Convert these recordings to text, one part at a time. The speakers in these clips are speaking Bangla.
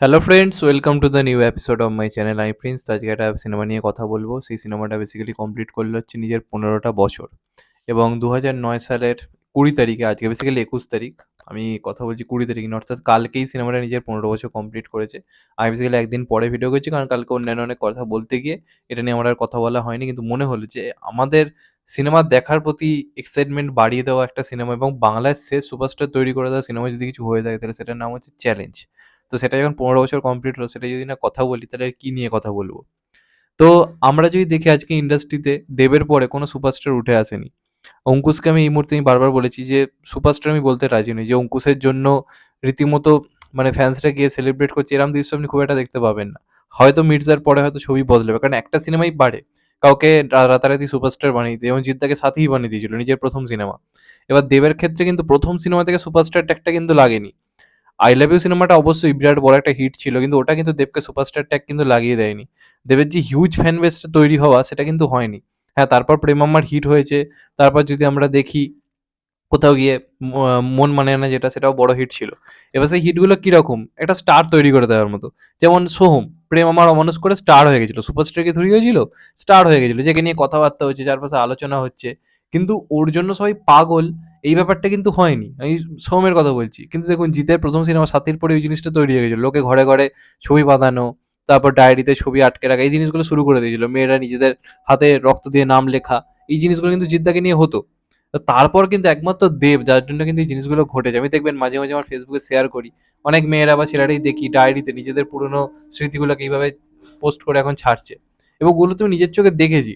Hello friends welcome to the new episode of my channel I Prince আজকে একটা সিনেমা নিয়ে কথা বলব। সেই সিনেমাটা বেসিক্যালি কমপ্লিট করল হচ্ছে নিজের পনেরোটা বছর। এবং দু নয় সালের কুড়ি তারিখে, আজকে বেসিক্যালি একুশ তারিখ, আমি কথা বলছি কুড়ি তারিখ না অর্থাৎ কালকেই সিনেমাটা নিজের পনেরো বছর কমপ্লিট করেছে। আমি বেসিক্যালি একদিন পরে ভিডিও করছি, কারণ কালকে অন্যান্য অনেক কথা বলতে গিয়ে এটা নিয়ে আমার আর কথা বলা হয়নি। কিন্তু মনে হলো যে আমাদের সিনেমা দেখার প্রতি এক্সাইটমেন্ট বাড়িয়ে দেওয়া একটা সিনেমা এবং বাংলায় শেষ সুপারস্টার তৈরি করে দেওয়া সিনেমা যদি কিছু হয়ে থাকে, তাহলে সেটার নাম হচ্ছে চ্যালেঞ্জ তো সেটা যখন পনেরো বছর কমপ্লিট হলো, সেটা যদি না কথা বলি, তাহলে কি নিয়ে কথা বলব? তো আমরা যদি দেখি আজকে ইন্ডাস্ট্রিতে দেবের পরে কোনো সুপারস্টার উঠে আসেনি। অঙ্কুশকে আমি এই মুহূর্তে আমি বারবার বলেছি যে সুপারস্টার আমি বলতে রাজি নই, যে অঙ্কুশের জন্য রীতিমতো মানে ফ্যান্সরা গিয়ে সেলিব্রেট করছে, এরম দৃশ্য আপনি খুব একটা দেখতে পাবেন না। হয়তো মির্জার পরে হয়তো ছবি বদলাবে, কারণ একটা সিনেমাই বাড়ে। কাউকে রাতারাতি সুপারস্টার বানিয়ে দিয়ে, এবং জিদ্দাকে সাথেই বানিয়ে দিয়েছিল, নিজের প্রথম সিনেমা এবার দেবের ক্ষেত্রে কিন্তু প্রথম সিনেমা থেকে সুপারস্টার ট্যাগটা কিন্তু লাগেনি। আই লাভ ইউ সিনেমাটা অবশ্যই বিরাট বড় একটা হিট ছিল, কিন্তু ওটা কিন্তু দেবকে সুপারস্টার ট্যাগ কিন্তু লাগিয়ে দেয়নি। দেবের যে হিউজ ফ্যান বেসটা তৈরি হওয়া, সেটা কিন্তু হয়নি। হ্যাঁ তারপর প্রেম আমার হিট হয়েছে, তারপর যদি আমরা দেখি কোথাও গিয়ে মন মানে না যেটা, সেটাও বড় হিট ছিল। এবার সেই হিটগুলো কীরকম? একটা স্টার তৈরি করে দেওয়ার মতো। যেমন সোহম, প্রেম আমার অমানুষ করে স্টার হয়ে গেছিল। সুপারস্টারকে ধরি হয়েছিল স্টার হয়ে গেছিল। যেকে নিয়ে কথাবার্তা হচ্ছে, চারপাশে আলোচনা হচ্ছে। কিন্তু ওর জন্য সবাই পাগল। এই ব্যাপারটা কিন্তু হয়নি। আমি সোহমের কথা বলছি। কিন্তু দেখুন, জিতের প্রথম সিনেমা সাথীর পরে ওই জিনিসটা তৈরি হয়ে গেছিল। লোকে ঘরে ঘরে ছবি বাঁধানো, তারপর ডায়েরিতে ছবি আটকে রাখা, এই জিনিসগুলো শুরু করে দিয়েছিল। মেয়েরা নিজেদের হাতে রক্ত দিয়ে নাম লেখা, এই জিনিসগুলো কিন্তু জিদ্দাকে নিয়ে হতো। তারপর কিন্তু একমাত্র দেব, যার জন্য কিন্তু এই জিনিসগুলো ঘটেছে। আমি দেখবেন মাঝে মাঝে আমার ফেসবুকে শেয়ার করি। অনেক মেয়েরা বা ছেলেরাই দেখি ডায়েরিতে নিজেদের পুরনো স্মৃতিগুলোকে এইভাবে পোস্ট করে এখন ছাড়ছে। এবং ওগুলো তুমি নিজের চোখে দেখেছি।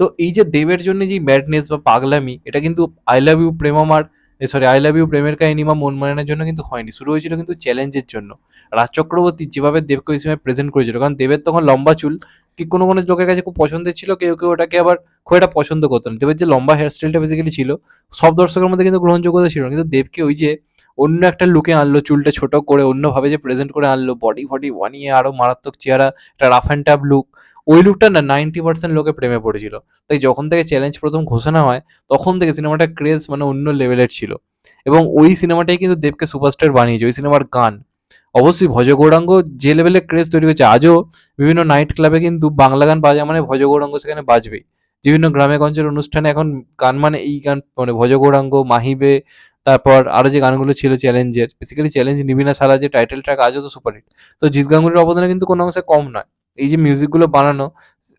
তো এই যে দেবের জন্য যে ম্যাডনেস বা পাগলামি, এটা কিন্তু আই লাভ ইউ প্রেম আমার সরি আই লাভ ইউ প্রেমের কাহিনী বা মন মানানোর জন্য কিন্তু হয়নি। শুরু হয়েছিল কিন্তু চ্যালেঞ্জের জন্য। রাজ চক্রবর্তী যেভাবে দেবকে ওই সময় প্রেজেন্ট করেছিল, কারণ দেবের তখন লম্বা চুল, কি কোনো কোনো লোকের কাছে খুব পছন্দের ছিল, কেউ কেউ ওটাকে আবার খুব একটা পছন্দ করতো না। দেবের যে লম্বা হেয়ারস্টাইলটা বেসিক্যালি ছিল, সব দর্শকের মধ্যে কিন্তু গ্রহণযোগ্যতা ছিল কিন্তু দেবকে ওই যে অন্য একটা লুকে আনলো, চুলটা ছোট করে, অন্যভাবে যে প্রেজেন্ট করে আনলো বডি ফডি বানিয়ে আরও মারাত্মক চেহারা, একটা রাফ অ্যান্ড ট্যাব লুক ওই লুকটা না নাইনটি পার্সেন্ট লোকে প্রেমে পড়েছিল। তাই যখন থেকে চ্যালেঞ্জ প্রথম ঘোষণা হয়, তখন থেকে সিনেমাটা ক্রেজ মানে অন্য লেভেলের ছিল। এবং ওই সিনেমাটাই কিন্তু দেবকে সুপারস্টার বানিয়েছে, ওই সিনেমার গান। অবশ্যই ভজ গৌরাঙ্গ যে লেভেলের ক্রেজ তৈরি হয়েছে, আজও বিভিন্ন নাইট ক্লাবে কিন্তু বাংলা গান বাজা মানে ভজ গৌরাঙ্গ সেখানে বাজবেই। বিভিন্ন গ্রামে গঞ্জের অনুষ্ঠানে এখন গান মানে এই গান মানে ভজ গৌরাঙ্গ, মাহিবে, তারপর আরও যে গানগুলো ছিল চ্যালেঞ্জের বেসিক্যালি চ্যালেঞ্জ নিবিনা সারা যে টাইটেল ট্র্যাক আজও তো সুপারহিট তো জিৎ গাঙ্গুলির অবদানে কিন্তু কোনো অংশে কম নয়। এই যে মিউজিকগুলো বানানো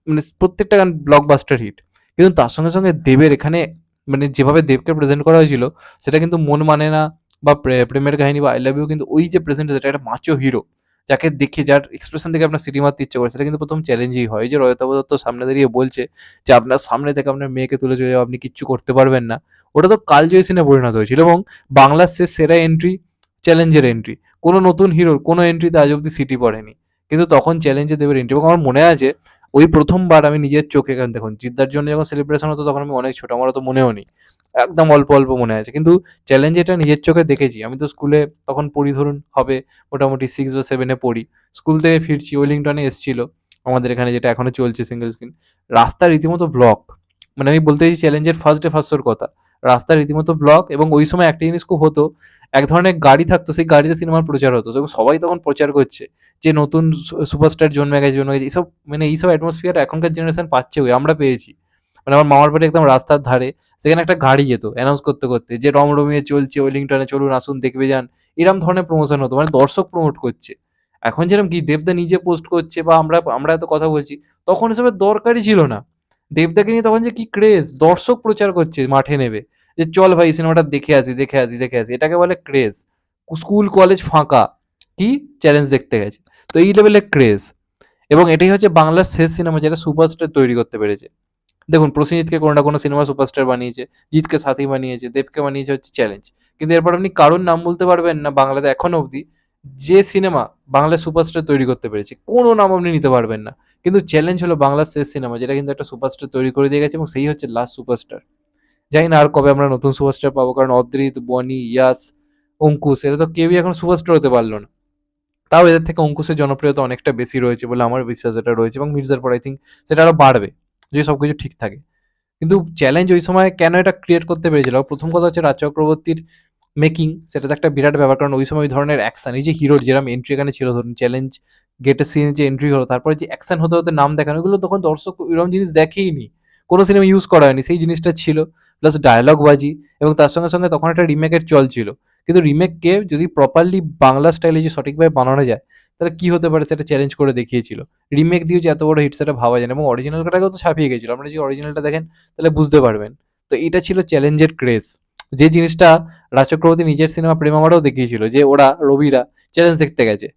মানে প্রত্যেকটা গান ব্লকবাস্টার হিট কিন্তু তার সঙ্গে সঙ্গে দেবের এখানে মানে যেভাবে দেবকে প্রেজেন্ট করা হয়েছিল, সেটা কিন্তু মন মানে না বা প্রে- প্রেমের কাহিনী বা আই লাভ ইউ কিন্তু ওই যে প্রেজেন্ট সেটা একটা মাচো হিরো যাকে দেখে, যার এক্সপ্রেশন থেকে আপনার সিটি মারতে ইচ্ছে করে, সেটা কিন্তু প্রথম চ্যালেঞ্জই হয়। যে রয়তাব দত্ত সামনে দাঁড়িয়ে বলছে যে, আপনার সামনে থেকে আপনার মেয়েকে তুলে চলে যাও, আপনি কিচ্ছু করতে পারবেন না। ওটা তো কালজয়ী সিনে পরিণত হয়েছিল এবং বাংলার শেষ সেরা এন্ট্রি চ্যালেঞ্জের এন্ট্রি কোনো নতুন হিরোর কোনো এন্ট্রিতে আজ অব্দি সিটি পড়েনি। কিন্তু তখন চ্যালেঞ্জে দেবের এন্ট্রি এবং আমার মনে আছে, ওই প্রথমবার আমি নিজের চোখে কারণ দেখুন, জিদ্দার জন্য যখন সেলিব্রেশন হতো তখন আমি অনেক ছোট আমার তো মনেও নেই। একদম অল্প অল্প মনে আছে। কিন্তু চ্যালেঞ্জ এটা নিজের চোখে দেখেছি। আমি তো স্কুলে তখন পড়ি, ধরুন, হবে মোটামুটি সিক্স বা সেভেনে পড়ি। স্কুল থেকে ফিরছি ওয়েলিংটনে এসেছিল আমাদের এখানে, যেটা এখনও চলছে সিঙ্গেল স্ক্রিন রাস্তা রীতিমতো ব্লক মানে আমি বলতে চাইছি চ্যালেঞ্জের ফার্স্ট ডে ফার্স্ট কথা। রাস্তা রীতিমতো ব্লক এবং ওই সময় একটা জিনিস খুব হতো, এক ধরনের গাড়ি থাকতো, সেই গাড়িতে সিনেমার প্রচার হতো। এবং সবাই তখন প্রচার করছে যে নতুন সুপারস্টার জন্মে গেছে জন্মে গেছে, এইসব মানে এইসব অ্যাটমসফিয়ার এখনকার জেনারেশন পাচ্ছে ওই, আমরা পেয়েছি। মানে আমার মামার বাড়ি একদম রাস্তার ধারে, সেখানে একটা গাড়ি যেত অ্যানাউন্স করতে করতে, যে রমরমিয়ে চলছে, ওয়েলিংটনে চলুন, আসুন, দেখবে যান, এরম ধরনের প্রমোশন হতো মানে দর্শক প্রমোট করছে। এখন যেরকম কি, দেবদা নিজে পোস্ট করছে বা আমরা আমরা এত কথা বলছি, তখন এসবের দরকারই ছিল না। দেবদাকে নিয়ে তখন যে কি ক্রেজ দর্শক প্রচার করছে, মাঠে নেবে যে চল ভাই সিনেমাটা দেখে আসি দেখে আসি দেখে আসি। এটাকে বলে ক্রেজ স্কুল কলেজ ফাঁকা। কি? চ্যালেঞ্জ দেখতে গেছে। তো এই লেভেলের ক্রেজ এবং এটাই হচ্ছে বাংলার শেষ সিনেমা যেটা সুপারস্টার তৈরি করতে পেরেছে। দেখুন, প্রসেনজিৎকে কোনো না কোনো সিনেমা সুপারস্টার বানিয়েছে, জিৎকে সাথী বানিয়েছে, দেবকে বানিয়েছে হচ্ছে চ্যালেঞ্জ কিন্তু এরপর আপনি কারোর নাম বলতে পারবেন না, বাংলাতে এখনও অবধি। যে সিনেমা বাংলায় সুপারস্টার তৈরি করতে পেরেছে, কোনো নাম আপনি নিতে পারবেন না। কিন্তু চ্যালেঞ্জ হলো বাংলার শেষ সিনেমা যেটা কিন্তু একটা সুপারস্টার তৈরি করে দিয়ে গেছে এবং সেই হচ্ছে লাস্ট সুপারস্টার জানি না, আর কবে আমরা নতুন সুপারস্টার পাবো? কারণ অদ্রিত, বনি, ইয়াস, অঙ্কুশ, এরা তো কেউই এখন সুপারস্টার হতে পারল না। তাও এদের থেকে অঙ্কুশের জনপ্রিয়তা অনেকটা বেশি রয়েছে বলে আমার বিশ্বাস এটা রয়েছে এবং মির্জার পর আই থিঙ্ক সেটা আরও বাড়বে, যদি সবকিছু ঠিক থাকে। কিন্তু চ্যালেঞ্জ ওই সময় কেন এটা ক্রিয়েট করতে পেরেছিল প্রথম কথা হচ্ছে রাজ চক্রবর্তীর মেকিং সেটা তো একটা বিরাট ব্যাপার, কারণ ওই সময় ওই ধরনের অ্যাকশন এই যে হিরোর যেরকম এন্ট্রি এখানে ছিল, ধরুন চ্যালেঞ্জ গেটের সিনে যে এন্ট্রি হলো, তারপরে যে অ্যাকশন হতে হতে নাম দেখানো, এগুলো তখন দর্শক এরকম জিনিস দেখেইনি। কোনো সিনেমা ইউজ করা হয়নি, সেই জিনিসটা ছিল। প্লাস ডায়লগ বাজি, এবং তার সঙ্গে সঙ্গে তখন একটা রিমেকের চল ছিল। কিন্তু রিমেককে যদি প্রপারলি বাংলা স্টাইলে যে সঠিকভাবে বানানো যায়, তাহলে কি হতে পারে সেটা চ্যালেঞ্জ করে দেখিয়েছিল। রিমেক দিয়ে যে এত বড় হিট সেটা ভাবা যায় না, এবং অরিজিনালটাকেও তো ছাপিয়ে গেছিল। আপনারা যদি অরিজিনালটা দেখেন, তাহলে বুঝতে পারবেন। তো এটা ছিল চ্যালেঞ্জের ক্রেজ যে জিনিসটা রাজ চক্রবর্তী নিজের সিনেমা প্রেমামারাও দেখিয়েছিল, যে ওরা রবিরা চ্যালেঞ্জ দেখতে গেছে।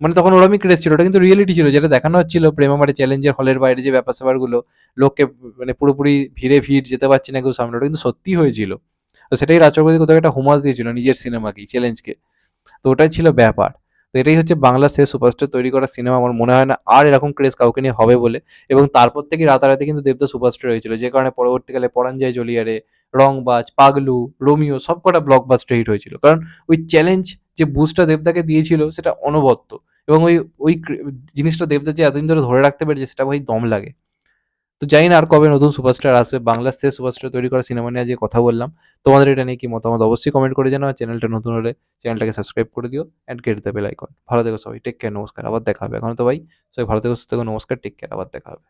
মানে তখন ওরমই ক্রেজ ছিল, ওটা কিন্তু রিয়েলিটি ছিল, যেটা দেখানো হচ্ছিল প্রেমামারে চ্যালেঞ্জের হলের বাইরে যে ব্যাপার স্যাপারগুলো লোককে মানে পুরোপুরি ভিড়ে ভিড় যেতে পারছে না কেউ সামনে, ওটা কিন্তু সত্যি হয়েছিল। তো সেটাই রাজ চক্রবর্তী কোথাও একটা হোমাস দিয়েছিল নিজের সিনেমাকেই চ্যালেঞ্জকে তো ওটাই ছিল ব্যাপার। তো এটাই হচ্ছে বাংলা শেষ সুপারস্টার তৈরি করা সিনেমা আমার মনে হয় না আর এরকম ক্রেজ কাউকে নিয়ে হবে বলে। এবং তারপর থেকে রাতারাতি কিন্তু দেবদা সুপারস্টার হয়েছিল, যে কারণে পরবর্তীকালে পরাঞ্জয় জলিয়ারে রংবাজ, পাগলু, রোমিও সব কটা ব্লকবাস্টার হিট হয়েছিল। কারণ ওই চ্যালেঞ্জ যে বুস্টটা দেবদাকে দিয়েছিল সেটা অনবদ্য এবং ওই ওই জিনিসটা দেবদা যে এতদিন ধরে ধরে রাখতে পেরেছে সেটা ভাই দম লাগে। তো জানি না আর কবে নতুন সুপারস্টার আসবে, বাংলার শেষ সুপারস্টার তৈরি করা সিনেমা নিয়ে যে কথা বললাম। তোমাদের এটা নিয়ে কি মতামত অবশ্যই কমেন্ট করে জানাও চ্যানেলটা নতুন হলে চ্যানেলটাকে সাবস্ক্রাইব করে দিও অ্যান্ড গেট দেবে বেল আইকন ভালো থেকো সবাই টেক কেয়ার নমস্কার, আবার দেখা হবে। এখন তো ভাই, সবাই ভালো থেকো, সুস্থ থেকো, নমস্কার টেক কেয়ার আবার দেখা হবে।